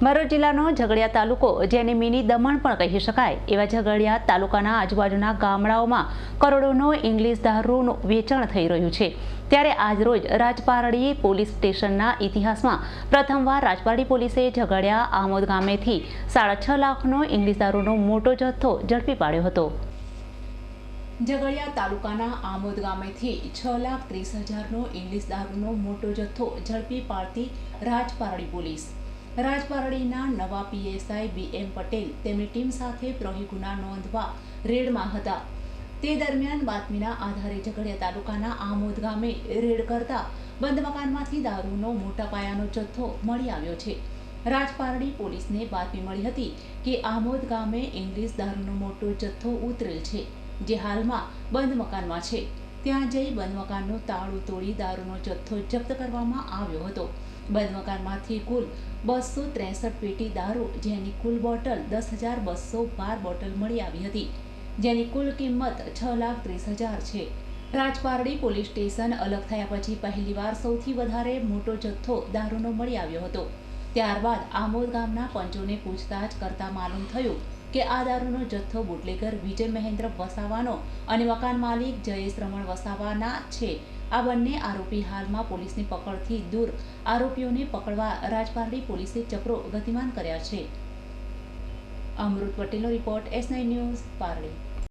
ભરૂચ જિલ્લાનો ઝઘડિયા તાલુકો, જેને મિની દમણ પણ કહી શકાય. એવા ઝઘડિયા તાલુકાના આજુબાજુના ગામડાઓમાં કરોડોનો ઇંગ્લિશ દારૂનું વેચાણ થઈ રહ્યું છે. ત્યારે આજરોજ રાજપારડી પોલીસ સ્ટેશનના ઇતિહાસમાં પ્રથમવાર રાજપારડી પોલીસે ઝઘડિયા આમોદ ગામેથી સાડા છ લાખનો ઇંગ્લિશ દારૂનો મોટો જથ્થો ઝડપી પાડ્યો હતો. ઝઘડિયા તાલુકાના આમોદ ગામેથી છ લાખ ત્રીસ હજારનો ઇંગ્લિશ દારૂનો મોટો જથ્થો ઝડપી પાડતી રાજપારડી પોલીસ રાજપારડીના નવા પીએસઆઈ બી એમ પટેલ તેમની ટીમ સાથે પ્રહી ગુના નોંધવા રેડમાં હતા. તે દરમિયાન બાતમીના આધારે ઝઘડિયા તાલુકાના આમોદ ગામે રેડ કરતા બંધ મકાનમાંથી દારૂનો મોટા પાયાનો જથ્થો મળી આવ્યો છે. રાજપારડી પોલીસને બાતમી મળી હતી કે આમોદ ગામે ઇંગ્લિશ દારૂનો મોટો જથ્થો ઉતરેલ છે, જે હાલમાં બંધ મકાનમાં છે. ત્યાં જઈ બંધ મકાનનું તાળું તોડી દારૂનો જથ્થો જપ્ત કરવામાં આવ્યો હતો. બંધ મકાનમાંથી કુલ બસો ત્રેસઠ પેટી દારૂ, જેની કુલ બોટલ દસ હજાર બસો બાર બોટલ મળી આવી હતી, જેની કુલ કિંમત છ લાખ ત્રીસ હજાર છે. રાજપારડી પોલીસ સ્ટેશન અલગ થયા પછી પહેલીવાર સૌથી વધારે મોટો જથ્થો દારૂનો મળી આવ્યો હતો. ત્યારબાદ આમોદ ગામના પંચોને પૂછતાછ કરતા માલુમ થયું કે આ દારૂનો જથ્થો બુટલેગર વિજય મહેન્દ્ર વસાવાનો અને મકાન માલિક જયેશ રમણ વસાવાના છે. આ બંને આરોપી હાલમાં પોલીસની પકડથી દૂર. આરોપીઓને પકડવા રાજપારડી પોલીસે ચક્રો ગતિમાન કર્યા છે. અમૃત પટેલનો report S nine news Pardi.